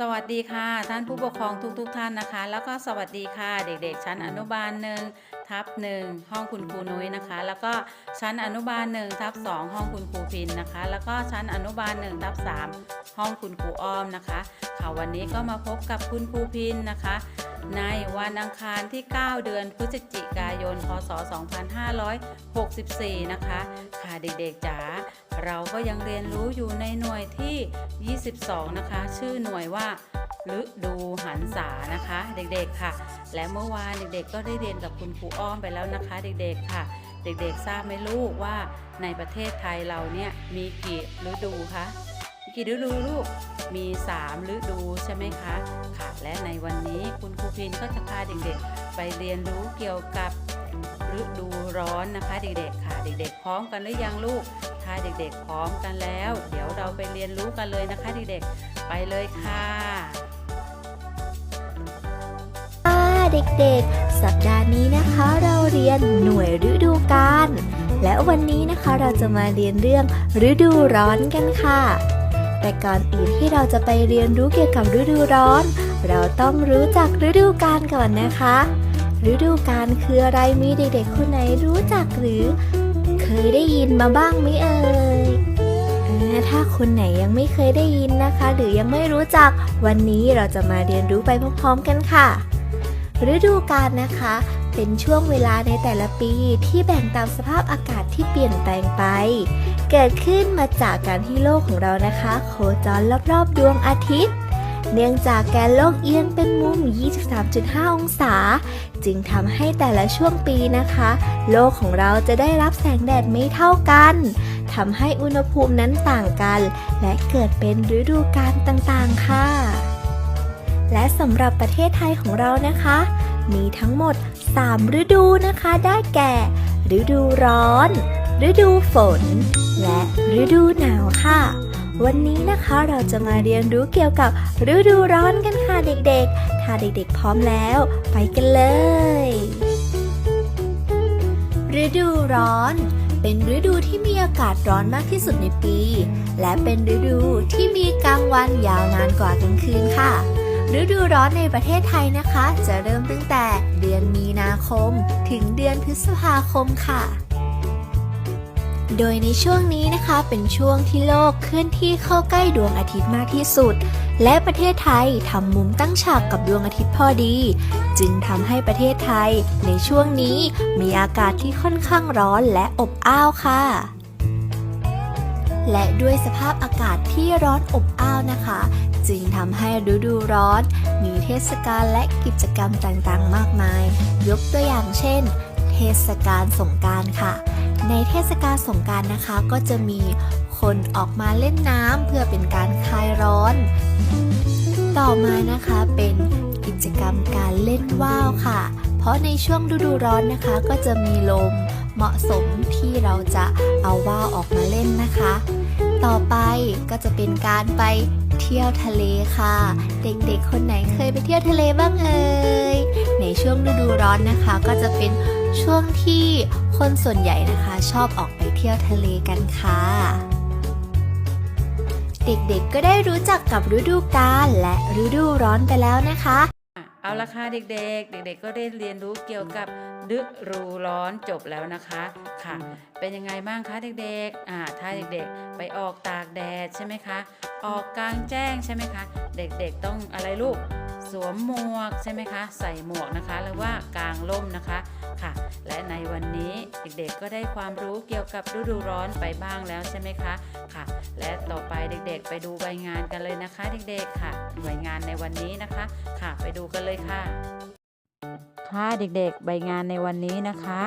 สวัสดีค่ะ ท่านผู้ปกครองทุกๆทท่านนะคะ แล้วก็สวัสดีค่ะ เด็กๆ ชั้นอนุบาลหนึ่ง ทับหนึ่งห้องคุณครูนุ้ยนะคะ แล้วก็ชั้นอนุบาลหนึ่งทับสองห้องคุณครูพินนะคะ แล้วก็ชั้นอนุบาลหนึ่งทับสามห้องคุณครูอ้อมนะคะค่ะวันนี้ก็มาพบกับคุณครูพินนะคะ ในวันอังคารที่ 9 เดือนพฤศจิกายน พศ 2564 นะคะ ค่ะเด็กๆจ๋าเราก็ยังเรียนรู้อยู่ในหน่วยที่ 22 นะคะ ชื่อหน่วยว่า ฤดูหันษานะคะ เด็กๆค่ะ และเมื่อวานเด็กๆ ก็ได้เรียนกับคุณครูอ้อมไปแล้วนะคะ เด็กๆค่ะ เด็กๆทราบไหมลูกว่าในประเทศไทยเราเนี่ยมีกี่ฤดูคะมีกี่ฤดูลูกมี 3 ฤดูใช่ไหมคะค่ะและในวันนี้คุณครูพินก็จะพาเด็กๆ ไปเรียนรู้เกี่ยวกับฤดูร้อนนะคะ เด็กๆ ค่ะ เด็กๆ พร้อมกันหรือยังลูก ถ้าเด็กๆ พร้อมกันแล้ว เดี๋ยวเราไปเรียนรู้กันเลยนะคะ เด็กๆ ไปเลยค่ะ เด็กๆ สัปดาห์นี้นะคะเราเรียนหน่วยฤดูกาล และวันนี้นะคะเราจะมาเรียนเรื่องฤดูร้อนกันค่ะ แต่ก่อนอื่นที่เราจะไปเรียนรู้เกี่ยวกับฤดูร้อน เราต้องรู้จักฤดูกาลก่อนนะคะ ฤดูกาลคืออะไรมีเด็กๆคนไหนรู้จักหรือ เคยได้ยินมาบ้างไหมเอ่ยถ้าคนไหนยังไม่เคยได้ยินนะคะ หรือยังไม่รู้จักวันนี้เราจะมาเรียนรู้ไปพร้อมๆกันค่ะ ฤดูกาลนะคะ เป็นช่วงเวลาในแต่ละปีที่แบ่งตามสภาพอากาศที่เปลี่ยนแปลงไป เกิดขึ้นมาจากการที่โลกของเรานะคะ โคจรรอบๆดวงอาทิตย์ เนื่องจากแกนโลกเอียงเป็นมุม 23.5 องศา จึงทำให้แต่ละช่วงปีนะคะ โลกของเราจะได้รับแสงแดดไม่เท่ากันทำให้อุณหภูมินั้นต่างกัน และเกิดเป็นฤดูกาลต่างๆ ค่ะ และสำหรับประเทศไทยของเรานะคะ มีทั้งหมด 3 ฤดูนะคะได้แก่ ฤดูร้อน ฤดูฝน และฤดูหนาวค่ะ วันนี้นะคะเราจะมาเรียนรู้เกี่ยวกับฤดูร้อนกันค่ะเด็กๆ ถ้าเด็กๆพร้อมแล้ว ไปกันเลย ฤดูร้อนเป็นฤดูที่มีอากาศร้อนมากที่สุดในปี และเป็นฤดูที่มีกลางวันยาวนานกว่ากลางคืนค่ะ ฤดูร้อนในประเทศไทยนะคะ จะเริ่มตั้งแต่เดือนมีนาคม ถึงเดือนพฤษภาคมค่ะ โดยในช่วงนี้นะคะเป็นช่วงที่โลกเคลื่อนที่เข้าใกล้ดวงอาทิตย์มากที่สุด และประเทศไทยทำมุมตั้งฉากกับดวงอาทิตย์พอดี จึงทำให้ประเทศไทย ในช่วงนี้มีอากาศที่ค่อนข้างร้อนและอบอ้าวค่ะ และด้วยสภาพอากาศที่ร้อนอบอ้าวนะคะ จึงทำให้ฤดูร้อน มีเทศกาลและกิจกรรมต่างๆ มากมาย ยกตัวอย่างเช่น เทศกาลสงการค่ะ ในเทศกาลสงการนะคะก็จะมีคนออกมาเล่นน้ำเพื่อเป็นการคลายร้อน ต่อมานะคะเป็นกิจกรรมการเล่นว่าวค่ะ เพราะในช่วงฤดูร้อนนะคะก็จะมีลม เหมาะสมที่เราจะเอาว่าวออกมาเล่นนะคะ ต่อไปก็จะเป็นการไปเที่ยวทะเลค่ะ เด็กๆ คนไหนเคยไปเที่ยวทะเลบ้างเอ่ยในช่วงฤดูร้อนนะคะ ก็จะเป็นช่วงที่คนส่วนใหญ่นะคะ ชอบออกไปเที่ยวทะเลกันค่ะ เด็กๆก็ได้รู้จักกับฤดูกาลและฤดูร้อนไปแล้วนะคะ เอาละค่ะเด็กๆ เด็กๆ ก็ได้เรียนรู้เกี่ยวกับฤดูร้อนจบแล้วนะคะค่ะ เป็นยังไงบ้างคะเด็กๆอ่าถ้าเด็กๆ ไปออกตากแดดใช่ไหมคะ ออกกลางแจ้งใช่ไหมคะ เด็กๆ ต้องอะไรลูก สวมหมวกใช่ไหมคะ ใส่หมวกนะคะ หรือว่ากางร่มนะคะค่ะ และในวันนี้เด็กๆ ก็ได้ความรู้เกี่ยวกับฤดูร้อนไปบ้างแล้วใช่ไหมคะค่ะ และต่อไปเด็กๆ ไปดูใบงานกันเลยนะคะ เด็กๆค่ะใบงานในวันนี้นะคะค่ะไปดูกันเลยค่ะ ค่ะเด็กๆ ใบงานในวันนี้นะคะ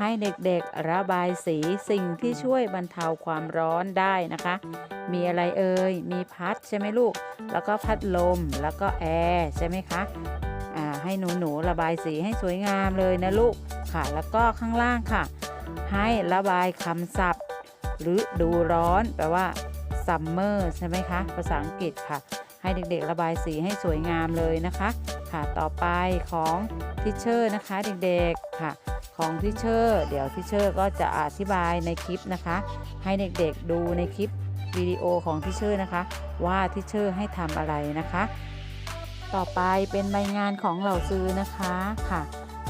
ให้เด็กๆระบายสีสิ่งที่ช่วยบรรเทาความร้อนได้นะคะ มีอะไรเอ่ยมีพัดใช่ไหมลูก แล้วก็พัดลมแล้วก็แอร์ใช่ไหมคะอ่าให้หนูหนูๆระบายสีให้สวยงามเลยนะลูกค่ะ แล้วก็ข้างล่างค่ะ ให้ระบายคำศัพท์หรือดูร้อน แปลว่า summer ใช่ไหมคะ ภาษาอังกฤษค่ะ ให้เด็กๆระบายสีให้สวยงามเลยนะคะ ค่ะ ต่อไปของทิเชอร์นะคะเด็กๆ ค่ะ ของทิเชอร์เดี๋ยวทิเชอร์ก็จะอธิบายในคลิปนะคะ ให้เด็กๆดูในคลิปวิดีโอของทิเชอร์นะคะ ว่าทิเชอร์ให้ทำอะไรนะคะ ต่อไปเป็นใบงานของเหล่าซื้อนะคะ ค่ะ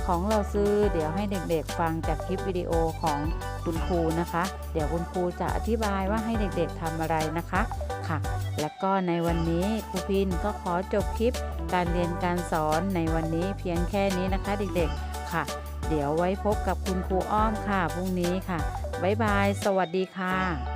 ของเราซื้อเดี๋ยวให้เด็กๆฟังจากคลิปวิดีโอของคุณครูนะคะ เดี๋ยวคุณครูจะอธิบายว่าให้เด็กๆทำอะไรนะคะค่ะ และก็ในวันนี้ครูพินก็ขอจบคลิปการเรียนการสอนในวันนี้เพียงแค่นี้นะคะเด็กๆค่ะ เดี๋ยวไว้พบกับคุณครูอ้อมค่ะพรุ่งนี้ค่ะบ๊ายบาย สวัสดีค่ะ